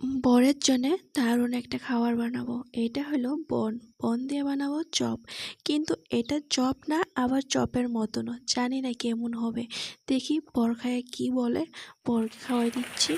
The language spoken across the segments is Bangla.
বরের জন্যে দারুণ একটা খাবার বানাবো। এটা হলো বন। বন দিয়ে বানাবো চপ। কিন্তু এটা চপ না, আবার চপের মতনও। জানি না কেমন হবে। দেখি বর খায় কী বলে। বরকে খাওয়াই দিচ্ছি।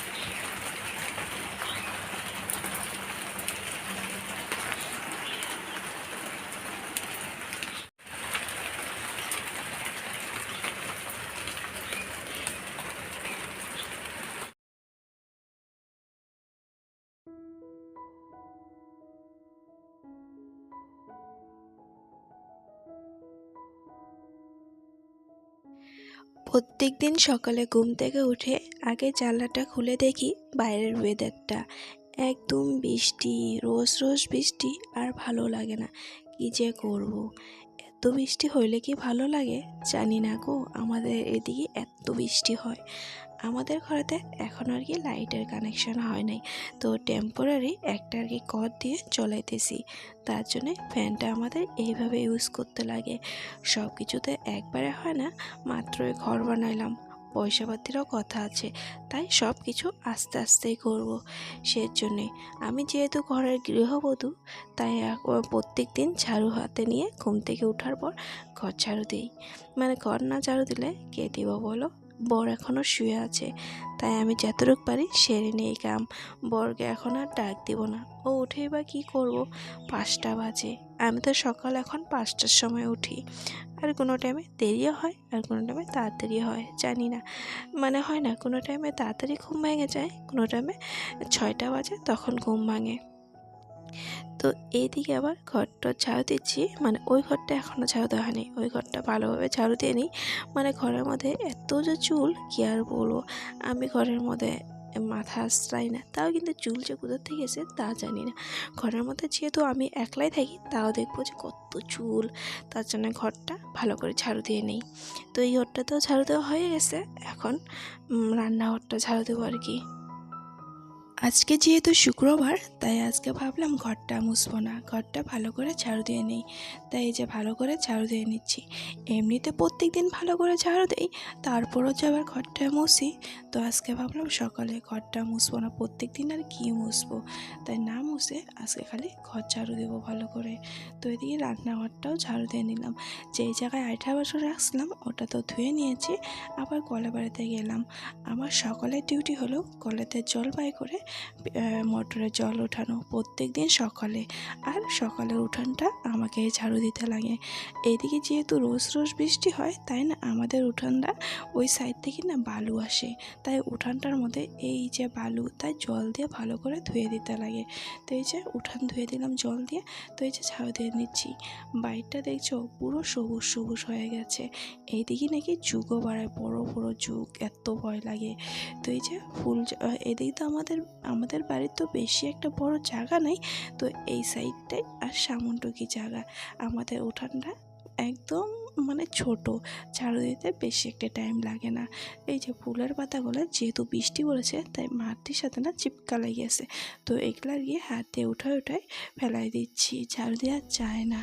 প্রত্যেক দিন সকালে ঘুম থেকে উঠে আগে জানলাটা খুলে দেখি বাইরের ওয়েদারটা একদম বৃষ্টি, রোজ রোজ বৃষ্টি আর ভালো লাগে না। কি যে করব। এত বৃষ্টি হইলে কি ভালো লাগে? জানি না গো, আমাদের এদিকে এত বৃষ্টি হয়। আমাদের ঘরেতে এখন আর কি লাইটের কানেকশন হয় নাই। তো টেম্পোরারি একটা আর কি কর দিয়ে চলাইতেছি তার জন্যে ফ্যানটা আমাদের এইভাবে ইউজ করতে লাগে। সব কিছুতে একবারে হয় না, মাত্রই ঘর বানাইলাম। পয়সাপাতিরও কথা আছে, তাই সব কিছু আস্তে আস্তেই করব। সেজন্যে আমি যেহেতু ঘরের গৃহবধূ, তাই প্রত্যেক দিন ঝাড়ু হাতে নিয়ে ঘুম থেকে ওঠার পর ঘর ঝাড়ু দিই। মানে ঘর না ঝাড়ু দিলে কে দিব বলো? বর এখনও শুয়ে আছে। তাই আমি যতটুকু পারি সেরে নিই কাম। বরকে এখন আর ডাক দিব না। ও উঠেই বা কী করব? পাঁচটা বাজে। আমি তো সকাল এখন পাঁচটার সময় উঠি। আর কোনো টাইমে দেরিও হয় আর কোনো টাইমে তাড়াতাড়ি হয়। জানি না। মানে হয় না, কোনো টাইমে তাড়াতাড়ি ঘুম ভেঙে যায়, কোনো টাইমে ছয়টা বাজে তখন ঘুম ভাঙে। তো এইদিকে আবার ঘরটা ঝাড়ু দিচ্ছি। মানে ওই ঘরটা এখনও ঝাড়ু দেওয়া হয়নি। ওই ঘরটা ভালোভাবে ঝাড়ু দিয়ে নিই। মানে ঘরের মধ্যে এত যে চুল, কী আর বলব? আমি ঘরের মধ্যে মাথা আশ্রাই না। তাও কিন্তু চুল যে কোথার থেকে এসে তা জানি না। ঘরের মধ্যে যেহেতু আমি একলাই থাকি, তাও দেখব যে কত চুল। তার জন্য ঘরটা ভালো করে ঝাড়ু দিয়ে নেই। তো এই ঘরটাতেও ঝাড়ু দেওয়া হয়ে গেছে। এখন রান্নাঘরটা ঝাড়ু দেবো আর কি। আজকে যেহেতু শুক্রবার, তাই আজকে ভাবলাম ঘরটা মুছবো না। ঘরটা ভালো করে ঝাড়ু দিয়ে নেই। তাই এই যে ভালো করে ঝাড়ু দিয়ে নিচ্ছি। এমনিতে প্রত্যেক দিন ভালো করে ঝাড়ু দেই, তারপরও যে আবার ঘরটা মুছি, তো আজকে ভাবলাম সকালে ঘরটা মুছবো না প্রত্যেক দিন আর কী মুছবো? তাই না মুছে আজকে খালি ঘর ঝাড়ু দেবো ভালো করে। তো এদিকে রান্নাঘরটাও ঝাড়ু দিয়ে নিলাম। যেই জায়গায় আইঠা বছর রাখছিলাম, ওটা তো ধুয়ে নিয়েছি, আবার কলে বাড়িতে গেলাম। আমার সকালের ডিউটি হলো কলেতে জল বাই করে মোটরে জল ওঠানো প্রত্যেক দিন সকালে। আর সকালের উঠানটা আমাকে ঝাড়ু দিতে লাগে। এদিকে যেহেতু রোজ রোজ বৃষ্টি হয়, তাই না? আমাদের উঠানটা ওই সাইড থেকে না বালু আসে। তাই উঠানটার মধ্যে এই যে বালু, তাই জল দিয়ে ভালো করে ধুয়ে দিতে লাগে। তো এই যে উঠান ধুয়ে দিলাম জল দিয়ে, তো এই যে ঝাড়ু দিয়ে নিচ্ছি। বাইকটা দেখছ পুরো সবুজ সবুজ হয়ে গেছে। এইদিকে নাকি যুগও বাড়ায়, বড় বড় যুগ, এত ভয় লাগে। তো এই যে ফুল এদিকে তো আমাদের আমাদের বাড়ির তো বেশি একটা বড় জায়গা নেই, তো এই সাইডটাই আর সামনটুকি জায়গা। আমাদের উঠানটা একদম মানে ছোট ঝাড়ু দিতে বেশি একটা টাইম লাগে না। এই যে ফুলের পাতাগুলো যেহেতু বৃষ্টি পড়েছে, তাই মাটির সাথে না চিপকা লেগেছে। তো এগুলা গিয়ে হাত দিয়ে উঠায় উঠায় ফেলাই দিচ্ছি, ঝাড়ু দেওয়া যায় না।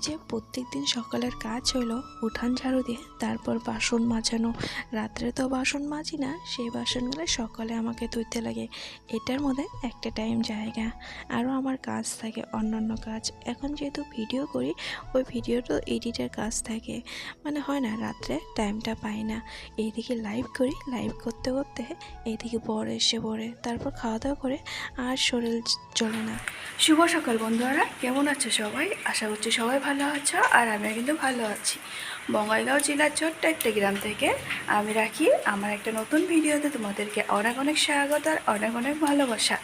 যে প্রত্যেক দিন সকালের কাজ হলো উঠান ঝাড়ু দিয়ে, তারপর বাসন মাজানো। রাত্রে তো বাসন মাজি না, সেই বাসনগুলো সকালে আমাকে ধুইতে লাগে। এটার মধ্যে একটা টাইম জায়গা। আরও আমার কাজ থাকে, অন্যান্য কাজ। এখন যেহেতু ভিডিও করি, ওই ভিডিওটা এডিটের কাজ থাকে। মানে হয় না, রাত্রে টাইমটা পাই না। এইদিকে লাইভ করি লাইভ করতে করতে এইদিকে বড় এসে পড়ে। তারপর খাওয়া দাওয়া করে আর শরীর চলে না। শুভ সকাল বন্ধুরা, কেমন আছো সবাই? আশা করছি সবাই ভালো আছো আর আমিও কিন্তু ভালো আছি। বঙ্গাইগাঁও জেলার ছোট্ট একটা গ্রাম থেকে আমি রাখি। আমার একটা নতুন ভিডিওতে তোমাদেরকে অনেক অনেক স্বাগত আর অনেক অনেক ভালোবাসা।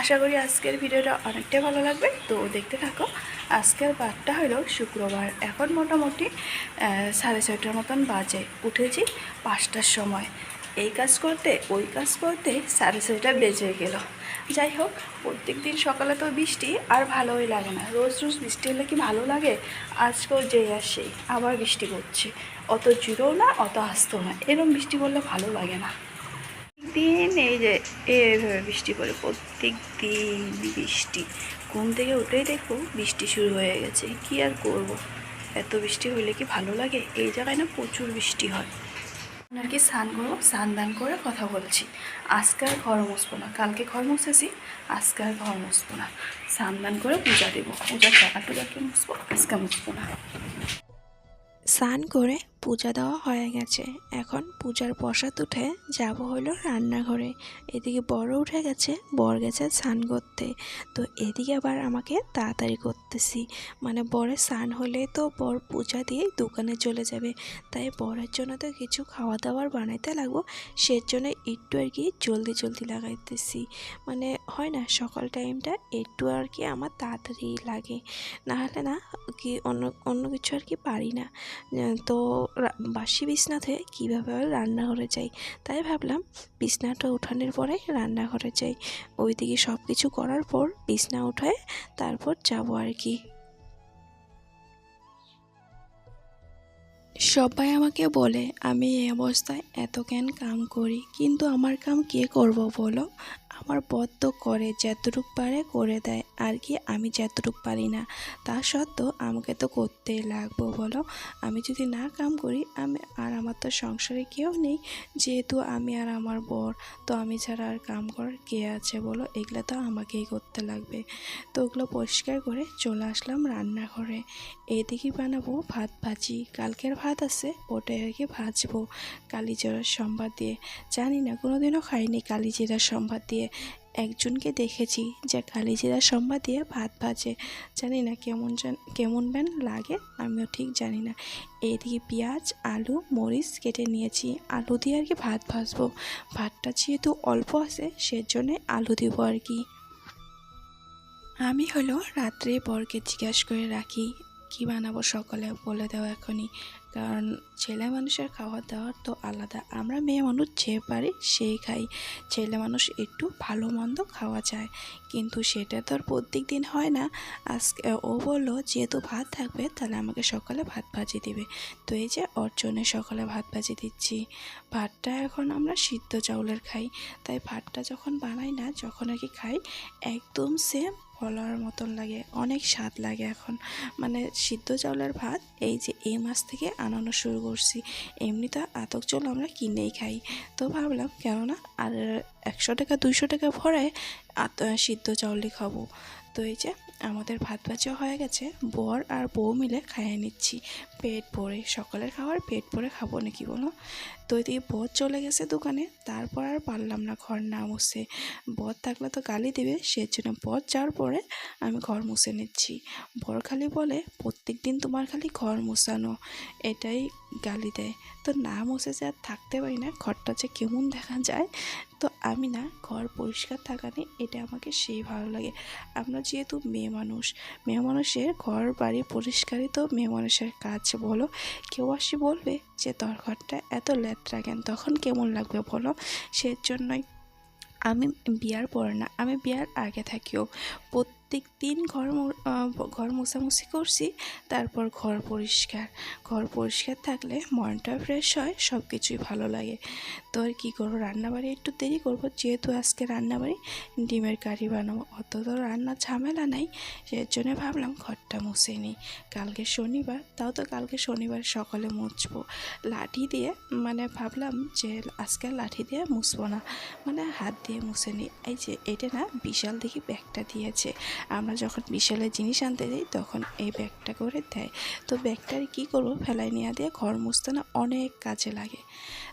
আশা করি আজকের ভিডিওটা অনেকটাই ভালো লাগবে। তো দেখতে থাকো, আজকের বারটা হলো শুক্রবার। এখন মোটামুটি সাড়ে ছয়টার মতন বাজে। উঠেছি পাঁচটার সময়। এই কাজ করতে, ওই কাজ করতে সাড়ে ছয়টা বেজে গেল। যাই হোক প্রত্যেক দিন সকালে তো বৃষ্টি আর ভালোই লাগে না। রোজ রোজ বৃষ্টি হলে কি ভালো লাগে? আজকেও যে আসে, আবার বৃষ্টি পড়ছে। অত জুড়েও না, অত আসতেও না। এরকম বৃষ্টি পড়লে ভালো লাগে না। দিন এই যে, এইভাবে বৃষ্টি পড়ে প্রত্যেক দিন বৃষ্টি। ঘুম থেকে উঠেই দেখব বৃষ্টি শুরু হয়ে গেছে। কি আর করব। এত বৃষ্টি হলে কি ভালো লাগে? এই জায়গায় না প্রচুর বৃষ্টি হয়। আর কি স্নান করব স্নান দান করে কথা বলছি। আজকে আর ঘর মুসবো না, কালকে ঘর মুছেছি আজকে আর ঘর মুসবো না। স্নান দান করে পূজা দেবো, পূজার টাকা টুকাকে মুসবো আজকে মুসবো না। স্নান করে পূজা দেওয়া হয়ে গেছে। এখন পূজার প্রসাদ উঠে যাব হলো রান্নাঘরে। এদিকে বড় উঠে গেছে, বর গেছে স্নান করতে। তো এদিকে আবার আমাকে তাড়াতাড়ি করতেছি। মানে বরের স্নান হলে তো বর পূজা দিয়ে দোকানে চলে যাবে। তাই বরের জন্য তো কিছু খাওয়া দাওয়ার বানাইতে লাগবো। সের জন্য একটু আর কি জলদি জলদি লাগাইতেছি। মানে হয় না, সকাল টাইমটা একটু আর কি আমার তাড়াতাড়ি লাগে। না হলে না কি অন্য অন্য কিছু আর কি পারি না। তো বাসি বিছনাতে কীভাবে রান্নাঘরে যাই? তাই ভাবলাম বিছনাটা উঠানোর পরে রান্নাঘরে যাই। ওইদিকে সব কিছু করার পর বিছনা উঠায় তারপর যাব আর কি। সবাই আমাকে বলে, আমি এই অবস্থায় এত কেন কাম করি, কিন্তু আমার কাম কে করব বলো? আমার তো করে যতটুক পারে করে দেয়, আর কি আমি যতটুক পারি না। তা সত্ত্বেও আমাকে তো করতেই লাগবো, বলো। আমি যদি না কাম করি, আমি আর আমার তো সংসারে কেউ নেই। যেহেতু আমি আর আমার বর, তো আমি ছাড়া আর কাম করার কে আছে, বলো? এগুলো তো আমাকেই করতে লাগবে। তো ওগুলো পরিষ্কার করে চলে আসলাম রান্নাঘরে। এদিকে বানাবো ভাত ভাজি। কালকের ভাত আছে ওটাই আর কি ভাজবো। কালি জিরার সম্বাদ দিয়ে। জানি না, কোনোদিনও খাইনি কালি জিরার সম্বাদ দিয়ে। একজনকে দেখেছি যে কালি জিরার সম্বাদ দিয়ে ভাত ভাজে। জানি না কেমন কেমন ব্যান লাগে, আমিও ঠিক জানি না। এদিকে পেঁয়াজ, আলু, মরিচ কেটে নিয়েছি। আলু দিয়ে আর কি ভাত ভাজবো। ভাতটা যেহেতু অল্প আছে, সেজন্য আলু দিব আর কি। আমি হলো রাত্রে বরকে জিজ্ঞাসা করে রাখি কি বানাবো সকালে বলে দাও এখনই। কারণ ছেলে মানুষের খাওয়া দাওয়ার তো আলাদা। আমরা মেয়ে মানুষ যে পারি সেই খাই। ছেলে মানুষ একটু ভালো মন্দ খাওয়া যায়। কিন্তু সেটা তো আর প্রত্যেক দিন হয় না। আজকে ও বলল, যেহেতু ভাত থাকবে, তাহলে আমাকে সকালে ভাত ভাজি দিবে। তো এই যে ওর জন্য সকালে ভাত ভাজি দিচ্ছি। ভাতটা এখন আমরা সিদ্ধ চাউলের খাই। তাই ভাতটা যখন বানাই না, যখন আর কি খাই, একদম সেম বলার মতন লাগে, অনেক স্বাদ লাগে এখন। মানে সিদ্ধ চাউলের ভাত এই যে এই মাস থেকে আনানো শুরু করছি, এমনিতে আতক চাউল আমরা কিনেই খাই। তো ভাবলাম কেননা আর একশো টাকা, দুইশো টাকা ভরে আত সিদ্ধ চাউলই খাব। তো এই যে আমাদের ভাত ভাজা হয়ে গেছে। বর আর বউ মিলে খাইয়ে নিচ্ছি। পেট ভরে, সকালের খাবার পেট ভরে খাব নাকি বলো? তো এদিকে বর চলে গেছে দোকানে, তারপর আর পারলাম না, ঘর না মুছে। বর থাকলে তো গালি দেবে, সেজন্য বর যাওয়ার পরে আমি ঘর মুছে নিচ্ছি। বর খালি বলে, প্রত্যেক দিন তোমার খালি ঘর মুছানো, এটাই গালি দেয়। তো না মুছে যে আর থাকতে পারি না, ঘরটা যে কেমন দেখা যায় তো আমি না ঘর পরিষ্কার থাকা নেই এটা আমাকে সেই ভালো লাগে। আমরা যেহেতু মেয়ে মানুষ, মেয়ে মানুষের ঘর বাড়ি পরিষ্কারই তো মেয়ে মানুষের কাজ, বলো? কেউ আসি বলবে যে, তোর ঘরটা এত লেত্রা কেন? তখন কেমন লাগবে বলো? সেজন্যই আমি বিয়ার পরে না, আমি বিয়ার আগে থাকিও। প্রত্যেক দিন ঘর ঘর মোছামুছি করছি, তারপর ঘর পরিষ্কার। ঘর পরিষ্কার থাকলে মনটা ফ্রেশ হয় সব কিছুই ভালো লাগে। তো আর কী করব, রান্নাবাড়ি একটু দেরি করব, যেহেতু আজকে রান্নাবাড়ি, ডিমের কারি বানাবো। অত তো রান্নার ঝামেলা নাই সেই জন্য ভাবলাম ঘরটা মুছে নিই। কালকে শনিবার, তাও তো কালকে শনিবার সকালে মুছবো। লাঠি দিয়ে মানে ভাবলাম যে আজকে লাঠি দিয়ে মুছবো না মানে হাত দিয়ে মুছে নিই। এই যে, এটা না বিশাল দেখি ব্যাগটা দিয়েছে। আমরা যখন বিশালের জিনিস আনতে যাই, তখন এই ব্যাগটা করে দেয়। তো ব্যাগটার কি করব? ফেলাই নিয়ে দিয়ে ঘর মুছতে না অনেক কাজে লাগে।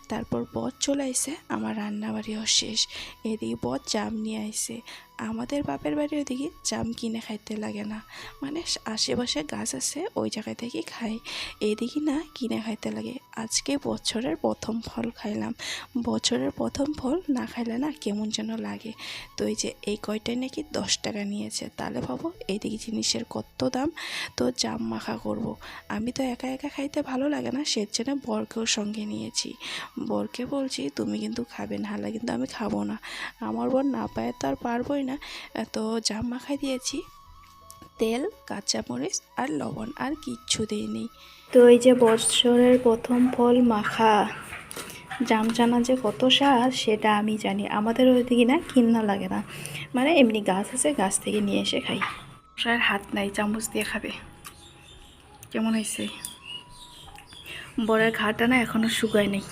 তারপর বর চলে আইসে, আমার রান্নাবাড়িও শেষ। এদিকে বর জাম নিয়ে আইসে। আমাদের বাপের বাড়ি ওদিকে জাম কিনে খাইতে লাগে না। মানে আশেপাশে গাছ আছে, ওই জায়গা থেকে খাই। এদিকে না কিনে খাইতে লাগে। আজকে বছরের প্রথম ফল খাইলাম। বছরের প্রথম ফল না খাইলে না কেমন যেন লাগে। তো এই যে এই কয়টায় নাকি দশ টাকা নিয়েছে, তাহলে ভাবো এইদিকে জিনিসের কত দাম। তো জাম মাখা করব। আমি তো একা একা খাইতে ভালো লাগে না, সের জন্য বরকেও সঙ্গে নিয়েছি। বরকে বলছি, তুমি কিন্তু খাবে, না হালে কিন্তু আমি খাব না। আমার বর না পায় তো আর পারবোই না। তো জাম মাখাই দিয়েছি তেল কাঁচামরিচ আর লবণ আর কিচ্ছু দিইনি। তো এই যে বৎসরের প্রথম ফল মাখা জামচানা যে কত সার সেটা আমি জানি। আমাদের ওইদিকে না কিনা লাগে না। মানে এমনি গাছ আছে গাছ থেকে নিয়ে এসে খাই। সার হাত নাই চামচ দিয়ে খাবে। কেমন হয়েছে? বড়ের ঘাটা না এখনও শুকায় নেই।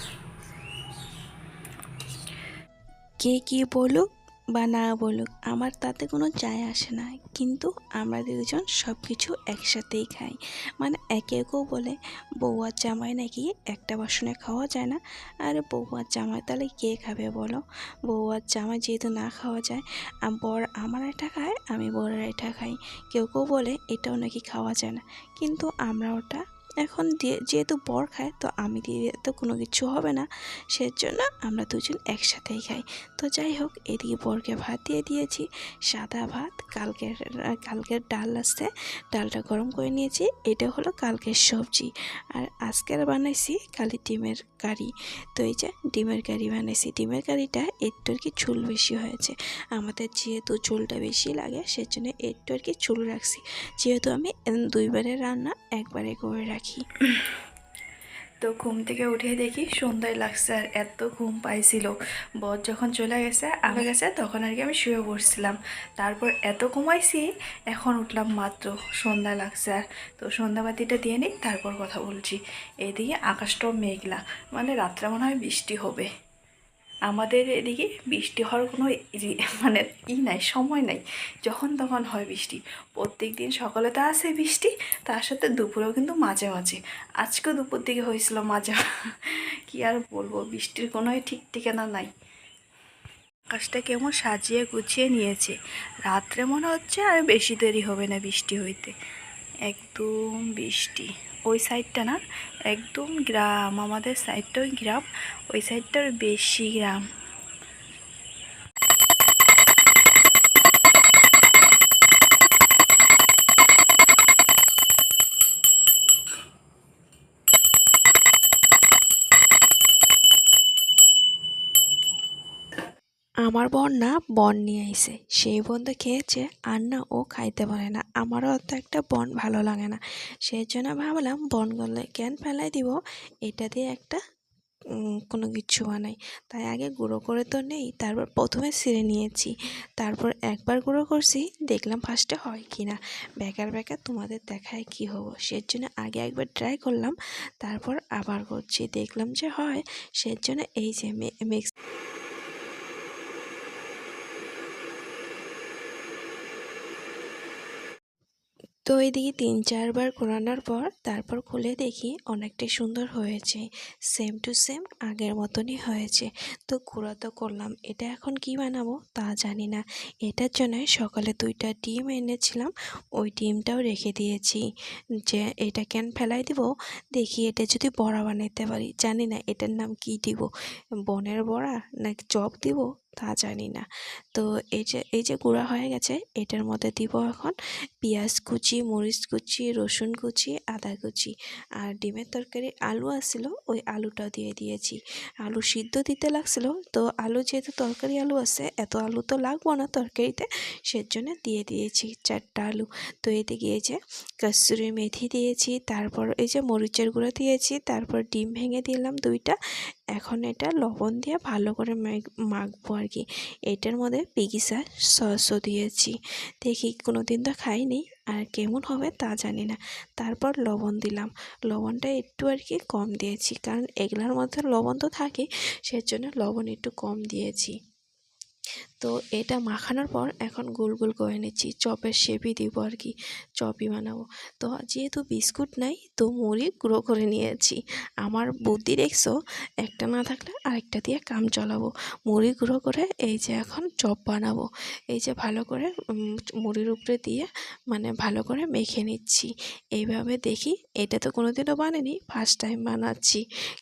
কে কি বলুক? বা না বলুক, আমার তাতে কোনো যায় আসে না। কিন্তু আমরা দুজন সব কিছু একসাথেই খাই। মানে একে কেউ বলে, বউ আর জামাই নাকি একটা বাসনে খাওয়া যায় না? আর বউ আর জামাই তাহলে কে খাবে বলো? বউ আর জামাই যেহেতু না খাওয়া যায় বর আমার এটা খায়, আমি বরের এটা খাই। কেউ কেউ বলে, এটাও নাকি খাওয়া যায় না। কিন্তু আমরা ওটা এখন দিয়ে যেহেতু বর খায় তো আমি দিয়ে তো কোনো কিছু হবে না। সেজন্য আমরা দুজন একসাথেই খাই। তো যাই হোক এদিকে বরকে ভাত দিয়ে দিয়েছি সাদা ভাত কালকের কালকের ডাল আছে ডালটা গরম করে নিয়েছি এটা হলো কালকের সবজি। আর আজকের বানাইছি কালি ডিমের কারি। তো এই যে ডিমের কারি বানাইছি ডিমের কারিটা একটু আর কি চুল বেশি হয়েছে। আমাদের যেহেতু চুলটা বেশি লাগে সেজন্য একটু আর কি চুল রাখছি। যেহেতু আমি উম, দুইবারের রান্না একবারে করে রাখি। তো ঘুম থেকে উঠে দেখি সন্ধ্যায় লাগছে আর এত ঘুম পাইছিল। বর যখন চলে গেছে, আগে গেছে, তখন আর কি আমি শুয়ে পড়ছিলাম। তারপর এত ঘুমাইছি, এখন উঠলাম মাত্র সন্ধ্যা লাগছে আর। তো সন্ধ্যাবাতিটা দিয়ে নিই, তারপর কথা বলছি। এদিকে আকাশটাও মেঘলা মানে রাত্রে মনে হয় বৃষ্টি হবে। আমাদের এদিকে বৃষ্টি হওয়ার কোনো মানে ই নাই, সময় নাই। যখন তখন হয় বৃষ্টি। প্রত্যেক দিন সকালে তো আসে বৃষ্টি, তার সাথে দুপুরেও কিন্তু মাঝে মাঝে। আজকেও দুপুর দিকে হয়েছিল মাঝে কি আর বলব, বৃষ্টির কোনো ঠিক ঠিকানা নাই। আকাশটা কেমন সাজিয়ে গুছিয়ে নিয়েছে। রাত্রে মনে হচ্ছে আর বেশি দেরি হবে না বৃষ্টি হইতে। একদম বৃষ্টি। ওই সাইডটা না একদম গ্রাম আমাদের সাইডটাও গ্রাম ওই সাইডটার বেশি গ্রাম। আমার বোন না বন নিয়ে আইছে। সেই বন তো খেয়েছে আর না ও খাইতে পারে না। আমারও অত একটা বন ভালো লাগে না। সেই জন্য ভাবলাম বনগুলো কেন ফেলাই দিব? এটা দিয়ে একটা কোনো কিছু বানাই। তাই আগে গুঁড়ো করে তো নেই, তারপর প্রথমে ছিঁড়ে নিয়েছি। তারপর একবার গুঁড়ো করছি, দেখলাম ফার্স্টে হয় কি না বেকার বেকার তোমাদের দেখায় কি হব। সের জন্য আগে একবার ট্রাই করলাম, তারপর আবার করছি। দেখলাম যে হয় সের জন্য এই যে মিক্স তো এদিকে তিন চারবার ঘোরানোর পর তারপর খুলে দেখি অনেকটাই সুন্দর হয়েছে। সেম টু সেম আগের মতনই হয়েছে। তো ঘোরা তো করলাম। এটা এখন কি বানাবো তা জানি না। এটার জন্য সকালে দুইটা ডিম এনেছিলাম। ওই ডিমটাও রেখে দিয়েছি। যে এটা কেন ফেলাই দিব? দেখি এটা যদি বড়া বানাইতে পারি। জানি না এটার নাম কি দিব? বনের বড়া নাকি চপ দিব? তা জানি না। তো এই যে এই যে গুঁড়া হয়ে গেছে, এটার মধ্যে দিব এখন পেঁয়াজ কুচি, মরিচ কুচি, রসুন কুচি, আদা কুচি আর ডিমের তরকারি আলু আসছিল, ওই আলুটাও দিয়ে দিয়েছি। আলু সিদ্ধ দিতে লাগছিল, তো আলু যেহেতু তরকারি আলু আছে, এত আলু তো লাগবো না তরকারিতে, সেজন্য দিয়ে দিয়েছি চারটা আলু। তো এতে গিয়েছে কস্তুরি মেথি দিয়েছি, তারপর এই যে মরিচের গুঁড়ো দিয়েছি, তারপর ডিম ভেঙে দিলাম দুইটা এখন এটা লবণ দিয়ে ভালো করে মাখ- মাখবো আর কি। এটার মধ্যে পিগিসা সসও দিয়েছি। দেখি কোনো দিন তো খাইনি, আর কেমন হবে তা জানি না। তারপর লবণ দিলাম। লবণটা একটু আর কি কম দিয়েছি, কারণ এগুলার মধ্যে লবণ তো থাকে, সেজন্য লবণ একটু কম দিয়েছি। তো এটা মাখানোর পর এখন গোল গোল করে নিচ্ছি। চপের শেপই দিব আর কি। চপই বানাবো। তো যেহেতু বিস্কুট নাই, তো মুড়ি গুঁড়ো করে নিয়েছি। আমার বুদ্ধি দেখছ, একটা না থাকলে আরেকটা দিয়ে কাম চালাবো। মুড়ি গুঁড়ো করে এই যে এখন চপ বানাবো। এই যে ভালো করে মুড়ির উপরে দিয়ে মানে ভালো করে মেখে নিচ্ছি। এইভাবে দেখি, এটা তো কোনোদিনও বানাইনি ফার্স্ট টাইম বানাচ্ছি।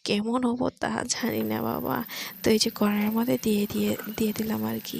কেমন হব তা জানি না বাবা। তো এই যে কড়াইয়ের মধ্যে দিয়ে দিয়ে দিয়ে দিলাম আর কি।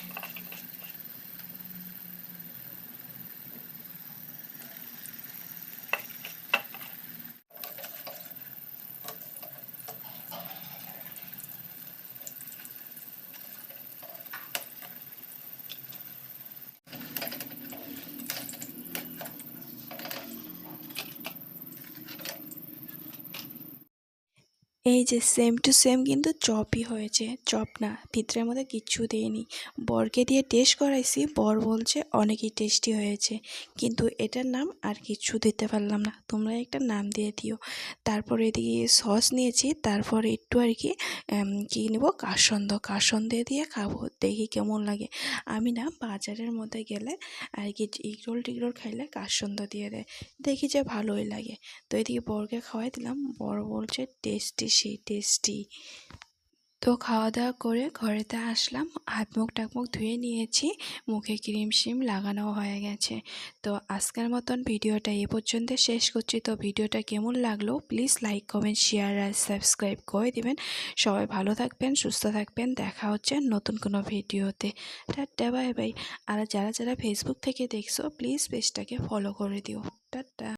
এই যে সেম টু সেম কিন্তু চপই হয়েছে চপ না, ভিতরের মধ্যে কিচ্ছু দিইনি বরকে দিয়ে টেস্ট করাইছি, বর বলছে অনেকই টেস্টি হয়েছে, কিন্তু এটার নাম আর কিচ্ছু দিতে পারলাম না। তোমরা একটা নাম দিয়ে দিও। তারপরে এদিকে সস নিয়েছি, তারপর একটু আর কি কী নেব, কাসন্দ। কাসন্দে দিয়ে খাব, দেখি কেমন লাগে। আমি না বাজারের মধ্যে গেলে আর কি ইগরোল টিগরোল খাইলে কাসন্দ দিয়ে দেয়, দেখি যে ভালোই লাগে। তো এদিকে বরকে খাওয়াই দিলাম, বর বলছে টেস্টি সেই টেস্টি তো খাওয়া দাওয়া করে ঘরেতে আসলাম হাত মুখ টাক মুখ ধুয়ে নিয়েছি, মুখে ক্রিম শিম লাগানো হয়ে গেছে। তো আজকের মতন ভিডিওটা এ পর্যন্ত শেষ করছি। তো ভিডিওটা কেমন লাগল প্লিজ লাইক, কমেন্ট, শেয়ার আর সাবস্ক্রাইব করে দিবেন। সবাই ভালো থাকবেন, সুস্থ থাকবেন। দেখা হচ্ছে নতুন কোনো ভিডিওতে। Tata, bye bye. আর যারা যারা ফেসবুক থেকে দেখছ, প্লিজ পেজটাকে ফলো করে দিও। টাটা।